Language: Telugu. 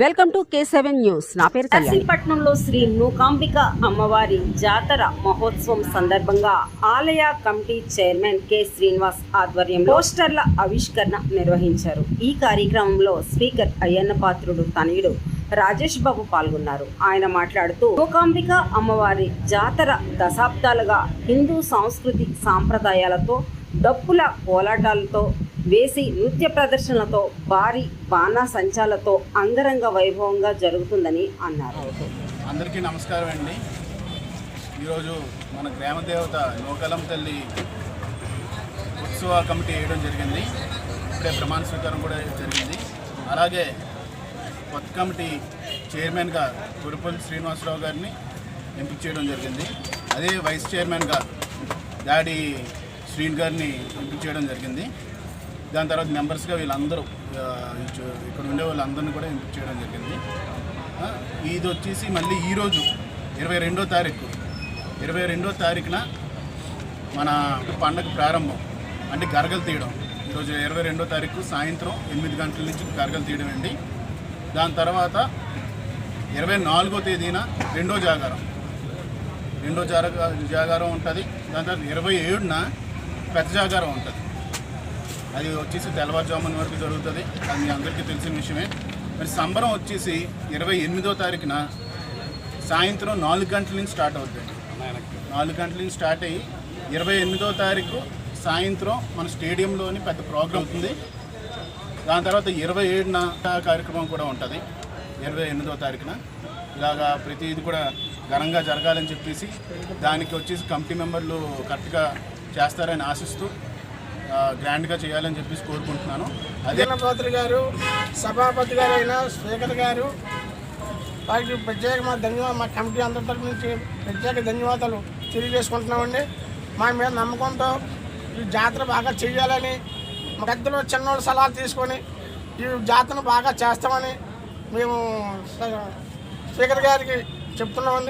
Welcome to K seven news. నా పేరు కళ్యాణి. నర్సీపట్నంలో శ్రీ నూకాంబిక అమ్మవారి జాతర మహోత్సవం సందర్భంగా ఆలయ కమిటీ చైర్మన్ కె శ్రీనివాస్ ఆధ్వర్యంలో పోస్టర్ల ఆవిష్కరణ నిర్వహించారు. ఈ కార్యక్రమంలో స్పీకర్ అయ్యన్న పాత్రుడు తనయుడు రాజేష్ బాబు పాల్గొన్నారు. ఆయన మాట్లాడుతూ నూకాంబిక అమ్మవారి జాతర దశాబ్దాలుగా హిందూ సంస్కృతి సాంప్రదాయాలతో డప్పుల కోలాటాలతో వేసి నృత్య ప్రదర్శనలతో భారీ బాణా సంచాలతో అంగరంగ వైభవంగా జరుగుతుందని అన్నారు. అందరికీ నమస్కారం అండి. ఈరోజు మన గ్రామదేవత నోకలం తల్లి ఉత్సవ కమిటీ వేయడం జరిగింది. ఇప్పుడే ప్రమాణ స్వీకారం కూడా జరిగింది. అలాగే కొత్త కమిటీ చైర్మన్గా కురుపల్లి శ్రీనివాసరావు గారిని ఎంపిక చేయడం జరిగింది. అదే వైస్ చైర్మన్గా డాడీ శ్రీన్ గారిని ఎంపిక చేయడం జరిగింది. దాని తర్వాత మెంబర్స్గా వీళ్ళందరూ ఇక్కడ ఉండే వాళ్ళందరినీ కూడా ఎంపిక చేయడం జరిగింది. ఇది వచ్చేసి మళ్ళీ ఈరోజు ఇరవై రెండో తారీఖు. ఇరవై రెండో తారీఖున మన పండగ ప్రారంభం అంటే గరగలు తీయడం. ఈరోజు ఇరవై రెండో తారీఖు సాయంత్రం ఎనిమిది గంటల నుంచి గరగలు తీయడం అండి. దాని తర్వాత ఇరవై నాలుగో తేదీన రెండో జాగారం. రెండో జాగ జాగారం ఉంటుంది. దాని తర్వాత ఇరవై ఏడున పెద్ద జాగారం ఉంటుంది. అది వచ్చేసి తెల్లవారుజామున వరకు జరుగుతుంది. అది మీ అందరికీ తెలిసిన విషయమే. మరి సంబరం వచ్చేసి ఇరవై ఎనిమిదో తారీఖున సాయంత్రం నాలుగు గంటల నుంచి స్టార్ట్ అవుతుంది నాలుగు గంటల నుంచి స్టార్ట్ అయ్యి ఇరవై ఎనిమిదో తారీఖు సాయంత్రం మన స్టేడియంలోని పెద్ద ప్రోగ్రాం అవుతుంది దాని తర్వాత ఇరవై ఏడున కార్యక్రమం కూడా ఉంటుంది. ఇరవై ఎనిమిదో తారీఖున. ఇలాగా ప్రతి ఇది కూడా ఘనంగా జరగాలని చెప్పేసి దానికి వచ్చేసి కమిటీ మెంబర్లు కరెక్ట్గా చేస్తారని ఆశిస్తూ గ్రాండ్గా చేయాలని చెప్పేసి కోరుకుంటున్నాను. అదే గారు సభాపతి గారు అయిన స్పీకర్ గారు వారికి ప్రత్యేక మా ధన్యవాదాలు మా కమిటీ అందరి తరఫు నుంచి ప్రత్యేక ధన్యవాదాలు తెలియజేసుకుంటున్నామండి. మా మీద నమ్మకంతో ఈ జాతర బాగా చేయాలని మా పెద్దలు చిన్నోళ్ళు సలహాలు తీసుకొని ఈ జాతరను బాగా చేస్తామని మేము స్పీకర్ గారికి చెప్తున్నామండి.